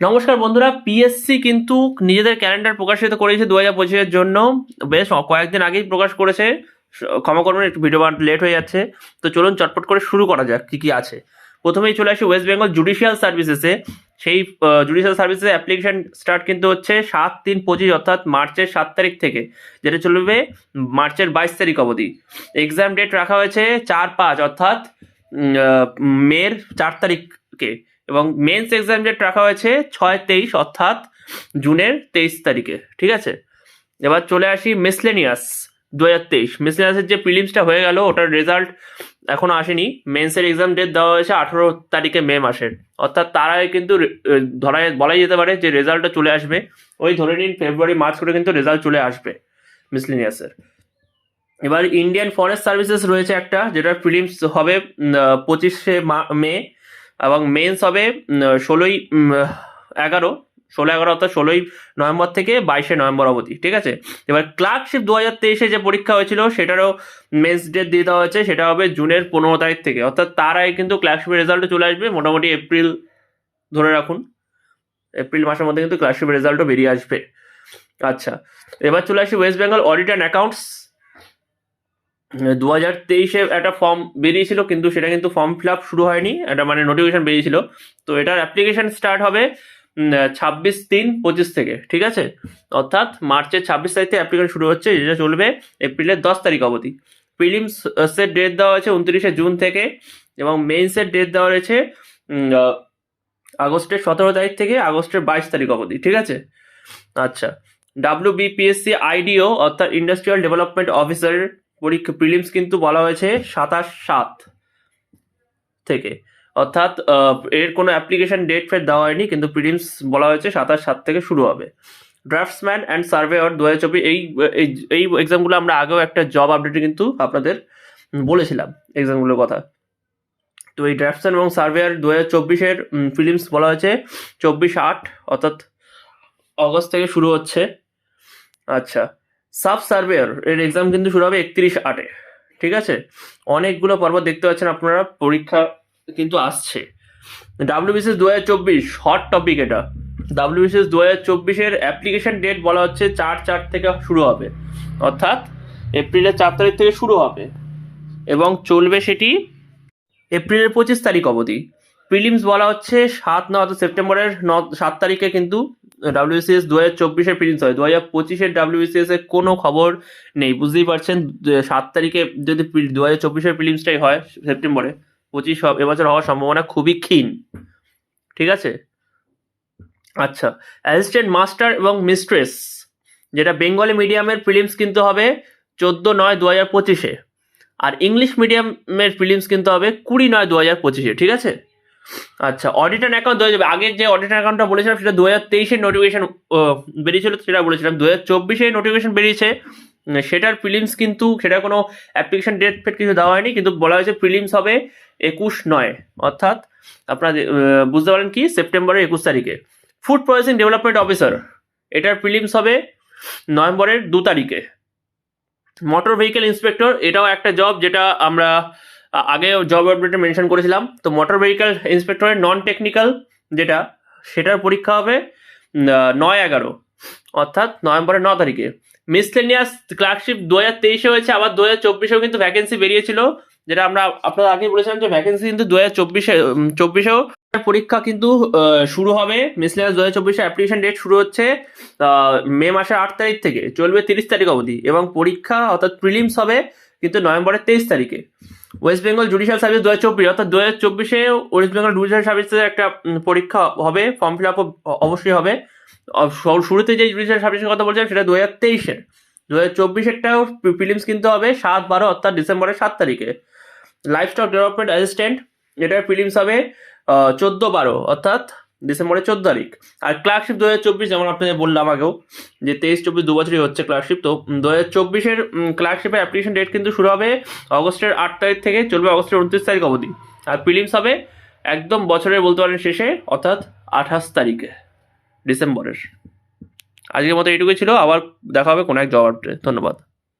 নমস্কার বন্ধুরা পিএসসি কিন্তু নিজেদের ক্যালেন্ডার প্রকাশিত করেছে দু হাজার পঁচিশের জন্য। বেশ কয়েকদিন আগেই প্রকাশ করেছে। ক্ষমা করবেন একটু ভিডিও লেট হয়ে যাচ্ছে। তো চলুন চটপট করে শুরু করা যাক, কী কী আছে। প্রথমেই চলে আসি ওয়েস্ট বেঙ্গল জুডিশিয়াল সার্ভিসেসে সেই জুডিশিয়াল সার্ভিসের অ্যাপ্লিকেশন স্টার্ট কিন্তু হচ্ছে সাত তিন পঁচিশ অর্থাৎ মার্চের সাত তারিখ থেকে, যেটা চলবে মার্চের বাইশ তারিখ অবধি। এক্সাম ডেট রাখা হয়েছে চার পাঁচ অর্থাৎ মের চার তারিখকে এবং মেন্স এক্সাম ডেট রাখা হয়েছে ছয় তেইশ অর্থাৎ জুনের তেইশ তারিখে, ঠিক আছে? এবার চলে আসি মিসলেনিয়াস দু হাজার তেইশ মিসলেনিয়াসের যে প্রিলিমসটা হয়ে গেল, ওটার রেজাল্ট এখনও আসেনি। মেন্সের এক্সাম ডেট দেওয়া হয়েছে আঠেরো তারিখে মে মাসের। অর্থাৎ তার আগে কিন্তু ধরা বলাই যেতে পারে যে রেজাল্টটা চলে আসবে। ওই ধরে নিন ফেব্রুয়ারি মার্চ করে কিন্তু রেজাল্ট চলে আসবে মিসলেনিয়াসের এবার ইন্ডিয়ান ফরেস্ট সার্ভিসেস রয়েছে একটা, যেটার প্রিলিমস হবে পঁচিশে মে এবং মেন্স হবে ষোলোই এগারো। ষোলো এগারো অর্থাৎ ষোলোই নভেম্বর থেকে বাইশে নভেম্বর অবধি, ঠিক আছে? এবার ক্লার্কশিপ দু হাজার তেইশে যে পরীক্ষা হয়েছিল, সেটারও মেন্স ডেট দিয়ে দেওয়া হয়েছে, সেটা হবে জুনের পনেরো তারিখ থেকে। অর্থাৎ তার আগে কিন্তু ক্লার্কশিপের রেজাল্টও চলে আসবে, মোটামুটি এপ্রিল, ধরে রাখুন, এপ্রিল মাসের মধ্যে কিন্তু ক্লার্কশিপের রেজাল্টও বেরিয়ে আসবে। আচ্ছা এবার চলে আসি West Bengal audit and accounts দু হাজার তেইশে একটা ফর্ম বেরিয়েছিল, কিন্তু সেটা কিন্তু ফর্ম ফিল আপ শুরু হয়নি, একটা মানে নোটিফিকেশন বেরিয়েছিল। তো এটার অ্যাপ্লিকেশন স্টার্ট হবে ছাব্বিশ তিন পঁচিশ থেকে, ঠিক আছে? অর্থাৎ মার্চের ছাব্বিশ তারিখ থেকে অ্যাপ্লিকেশন শুরু হচ্ছে, যেটা চলবে এপ্রিলের দশ তারিখ অবধি। প্রিলিমস এর ডেট দেওয়া হয়েছে উনত্রিশে জুন থেকে এবং মেইনসের ডেট দেওয়া রয়েছে আগস্টের সতেরো তারিখ থেকে আগস্টের বাইশ তারিখ অবধি, ঠিক আছে? আচ্ছা ডাব্লিউ বিপিএসসি আইডিও অর্থাৎ ইন্ডাস্ট্রিয়াল ডেভেলপমেন্ট অফিসার পরীক্ষা প্রিলিমস কিন্তু বলা হয়েছে সাতাশ সাত থেকে। অর্থাৎ এর কোনো অ্যাপ্লিকেশন ডেট ফেট দেওয়া হয়নি, কিন্তু প্রিলিমস বলা হয়েছে সাতাশ সাত থেকে শুরু হবে। ড্রাফটসম্যান অ্যান্ড সার্ভেয়র দু হাজার চব্বিশ, এই, এই- এক্সামগুলো আমরা আগেও একটা জব আপডেটে কিন্তু আপনাদের বলেছিলাম এক্সামগুলোর কথা। তো এই ড্রাফটসম্যান এবং সার্ভেয়ার দু হাজার চব্বিশের ফিলিমস বলা হয়েছে চব্বিশ আট, অর্থাৎ অগস্ট থেকে শুরু হচ্ছে। আচ্ছা সাব সার্ভেয়ার এর এক্সাম কিন্তু শুরু হবে একত্রিশ আটে, ঠিক আছে? অনেকগুলো পর্ব দেখতে পাচ্ছেন আপনারা, পরীক্ষা কিন্তু আসছে। ডাব্লিউবিসিএস দু হাজার চব্বিশ হট টপিক এটা। ডাব্লিউবিসিএস দু হাজার চব্বিশের অ্যাপ্লিকেশন ডেট বলা হচ্ছে চার চার থেকে শুরু হবে। অর্থাৎ এপ্রিলের চার তারিখ থেকে শুরু হবে। এবং চলবে সেটি এপ্রিলের পঁচিশ তারিখ অবধি। প্রিলিমস বলা হচ্ছে সাত ন অর্থাৎ সেপ্টেম্বরের ন, সাত তারিখে কিন্তু ডাব্লিউসিএস দু হাজার চব্বিশের প্রিলিমস হয়। দু হাজার পঁচিশের ডাব্লিউসিএস এর কোনো খবর নেই। বুঝতেই পারছেন সাত তারিখে যদি দু হাজার চব্বিশের প্রিলিমসটাই হয় সেপ্টেম্বরে। পঁচিশ এবছর হওয়ার সম্ভাবনা খুবই ক্ষীণ। ঠিক আছে? আচ্ছা অ্যাসিস্ট্যান্ট মাস্টার এবং মিস্ট্রেস, যেটা বেঙ্গলি মিডিয়ামের প্রিলিমস কিন্তু হবে চোদ্দ নয় দু হাজার পঁচিশে, আর ইংলিশ মিডিয়ামের প্রিলিমস কিন্তু হবে কুড়ি নয় দু হাজার পঁচিশে, ঠিক আছে? আচ্ছা অডিট অ্যান্ড অ্যাকাউন্ট দেওয়া যাবে। আগের যে অডিট অ্যাকাউন্টটা বলেছিলাম, সেটা দু হাজার তেইশের নোটিফিকেশন বেরিয়েছিল, সেটা বলেছিলাম। দু হাজার চব্বিশে নোটিফিকেশন বেরিয়েছে। সেটার প্রিলিমস কিন্তু সেটা কোনো অ্যাপ্লিকেশন ডেট ফেট কিছু দেওয়া হয়নি, কিন্তু বলা হয়েছে প্রিলিমস হবে একুশ নয়, অর্থাৎ আপনারা বুঝতে পারেন কি? সেপ্টেম্বরের একুশ তারিখে। ফুড প্রসেসিং ডেভেলপমেন্ট অফিসার এটার প্রিলিমস হবে নভেম্বরের দু তারিখে। মোটর ভেহিকেল ইন্সপেক্টর এটাও একটা জব যেটা আমরা আগে জব আপডেটে মেনশন করেছিলাম। তো মোটর ভেহিকেল ইন্সপেক্টরের নন টেকনিক্যাল যেটা, সেটার পরীক্ষা হবে নয় এগারো, অর্থাৎ নভেম্বরের ন তারিখে। মিসলেনিয়াস ক্লার্কশিপ দু হাজার তেইশে হয়েছে, আবার দু হাজার চব্বিশেও কিন্তু ভ্যাকেন্সি বেরিয়েছিল, যেটা আমরা আপনারা আগে বলেছিলাম যে ভ্যাকেন্সি কিন্তু দু হাজার চব্বিশে চব্বিশেও পরীক্ষা কিন্তু শুরু হবে। মিসলেনিয়াস দু হাজার চব্বিশে অ্যাপ্লিকেশন ডেট শুরু হচ্ছে মে মাসের আট তারিখ থেকে, চলবে তিরিশ তারিখ অবধি, এবং পরীক্ষা অর্থাৎ প্রিলিমস হবে কিন্তু নভেম্বরের তেইশ তারিখে। ওয়েস্ট বেঙ্গল জুডিশিয়াল সার্ভিস দু হাজার চব্বিশ, অর্থাৎ দু হাজার চব্বিশে ওয়েস্ট বেঙ্গল জুডিশিয়াল সার্ভিসের একটা পরীক্ষা হবে ফর্ম ফিল আপ অবশ্যই হবে। শুরুতে যে জুডিশিয়াল সার্ভিসের কথা বলছিলাম, সেটা দু হাজার তেইশের। দু হাজার চব্বিশেরটাও প্রিলিমস কিনতে হবে, সাত বারো, অর্থাৎ ডিসেম্বরের সাত তারিখে। লাইফ স্টক ডেভেলপমেন্ট অ্যাসিস্ট্যান্ট এটার প্রিলিমস হবে চোদ্দ বারো, অর্থাৎ ডিসেম্বরের চোদ্দ তারিখ। আর ক্লার্কশিপ দু হাজার চব্বিশ, যেমন আপনাদের বললাম আগেও, যে তেইশ চব্বিশ দু বছরই হচ্ছে ক্লার্কশিপ তো দু হাজার চব্বিশের ক্লার্কশিপের অ্যাপ্লিকেশন ডেট কিন্তু শুরু হবে অগস্টের আট তারিখ থেকে, চলবে অগস্টের উনত্রিশ তারিখ অবধি। আর প্রিলিমস হবে একদম বছরের বলতে পারেন শেষে, অর্থাৎ আঠাশ তারিখে। ডিসেম্বরের। আজকের মতো এইটুকুই ছিল আবার দেখা হবে কোনো এক জব ধন্যবাদ।